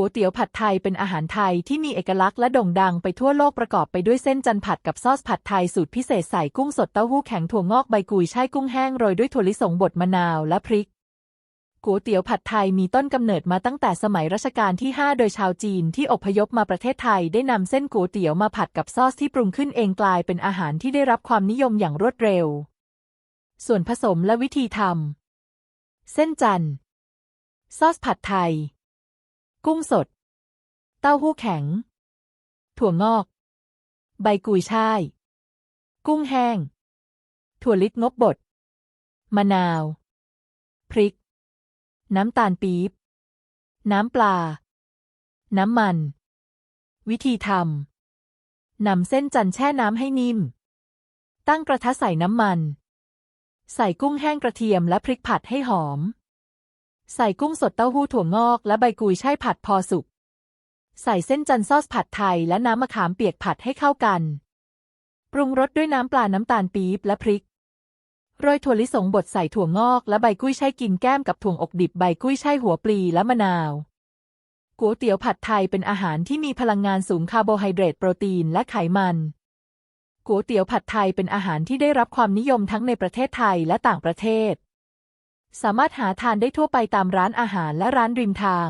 ก๋วยเตี๋ยวผัดไทยเป็นอาหารไทยที่มีเอกลักษณ์และโด่งดังไปทั่วโลกประกอบไปด้วยเส้นจันทร์ผัดกับซอสผัดไทยสูตรพิเศษใส่กุ้งสดเต้าหู้แข็งถั่วงอกใบกุยช่ายกุ้งแห้งโรยด้วยถั่วลิสงบดมะนาวและพริกก๋วยเตี๋ยวผัดไทยมีต้นกำเนิดมาตั้งแต่สมัยรัชกาลที่ 5 โดยชาวจีนที่อพยพมาประเทศไทยได้นำเส้นก๋วยเตี๋ยวมาผัดกับซอสที่ปรุงขึ้นเองกลายเป็นอาหารที่ได้รับความนิยมอย่างรวดเร็ว ส่วนผสมและวิธีทำเส้นจันทร์ซอสผัดไทย กุ้งสด เต้าหู้แข็ง ถั่วงอก ใบกุยช่าย กุ้งแห้ง ถั่วลิสงบบด มะนาว พริก น้ำตาลปี๊บ น้ำปลา น้ำมัน วิธีทำนำเส้นจันทร์แช่น้ำให้นิ่ม ตั้งกระทะใส่น้ำมัน ใส่กุ้งแห้งกระเทียมและพริกผัดให้หอม ใส่กุ้งสดเต้าหู้ถั่วงอก และใบกุยช่ายผัดพอสุก ใส่เส้นจันทร์ซอสผัดไทยและน้ำมะขามเปียกผัดให้เข้ากัน ปรุงรสด้วยน้ำปลาน้ำตาลปี๊บและพริก โรยถั่วลิสงบดใส่ถั่วงอกและใบกุ้ยช่ายกินแก้มกับถั่วอกดิบใบกุ้ยช่ายหัวปลีและมะนาวก๋วยเตี๋ยวผัดไทยเป็นอาหารที่มีพลังงานสูงคาร์โบไฮเดรตโปรตีนและไขมันก๋วยเตี๋ยวผัดไทยเป็นอาหารที่ได้รับความนิยมทั้งในประเทศไทยและต่างประเทศ สามารถหาทานได้ทั่วไปตามร้านอาหารและร้านริมทาง